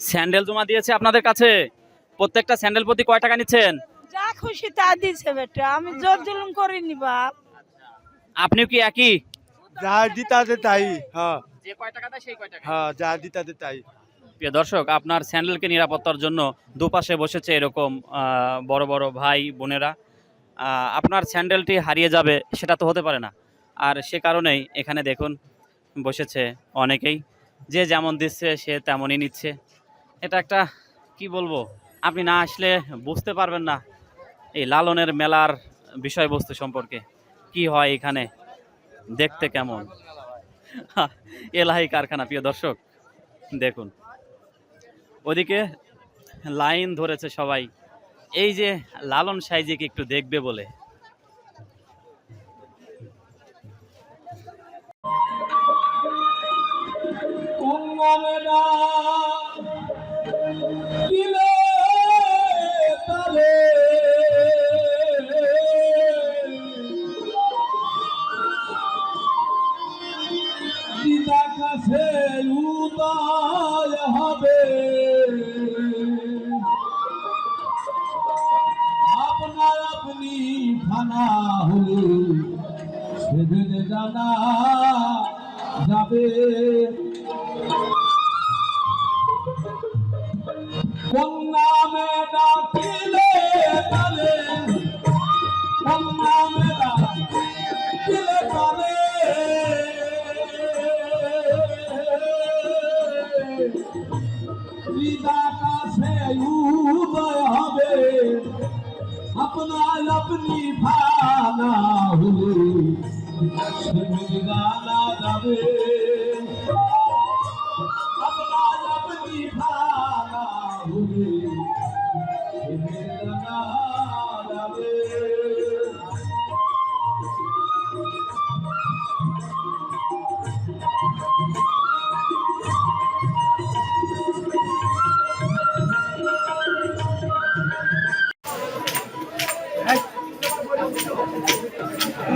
Sandal জমা দিয়েছে আপনাদের কাছে? প্রত্যেকটা স্যান্ডেল প্রতি কয় টাকা নিচ্ছেন? যা খুশি তা দিছে বেটা আমি জোর জুলুম করিনি বাপ। আপনিও কি একই? যা দিতাতে তাই হ্যাঁ। যে কয় টাকা দেয় সেই কয় টাকা। হ্যাঁ যা দিতাতে তাই। প্রিয় দর্শক আপনার স্যান্ডেলকে নিরাপত্তার জন্য দুপাশে বসেছে এরকম বড় বড় ভাই বোনেরা। আপনার স্যান্ডেলটি হারিয়ে যাবে সেটা তো হতে পারে না। আর সে কারণেই এখানে দেখুন বসেছে অনেকেই। যে যেমন দিচ্ছে সে তেমনই নিচ্ছে। এটা একটা, কি বলব, আপনি না আসলে বুঝতে পারবেন না এই লালনের মেলার বিষয়বস্তু সম্পর্কে। কি হয় এখানে? দেখতে কেমন? এলাহি কারখানা, প্রিয় দর্শক, দেখুন। ওদিকে লাইন ধরেছে সবাই। এই যে লালন সাইজিকে একটু দেখবে বলে। কাছে উদয় হবে। আপনার আপনি খানা হলে সেদিন জানা যাবে। কোন কাছে উদয় হবে আপনার আপনি ভানা হলে সেদিন যাবে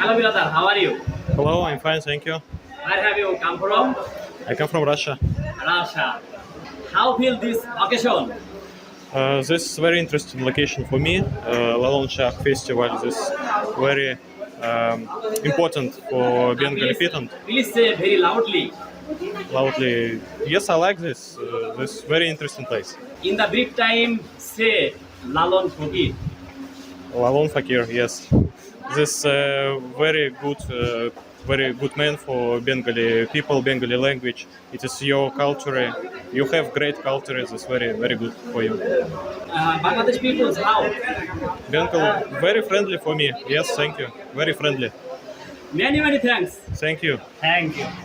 Hello, brother. How are you? Hello, I'm fine, thank you. Where have you come from? I come from Russia. Russia. How feel this occasion? Uh, this is very interesting location for me. Uh, Lalon festival is very um, important for being patent. Please say very loudly. Loudly. Yes, I like this. Uh, this very interesting place. In the brief time, say Lalon Fogit. Lalon Fakir, yes. This uh, very good, uh, very good man for Bengali people, Bengali language. It is your culture. You have great culture. This is very, very good for you. uh, Bangladesh peoples how Bengal, very friendly for me. Yes, thank you. Very friendly. many many thanks Thank you. thank you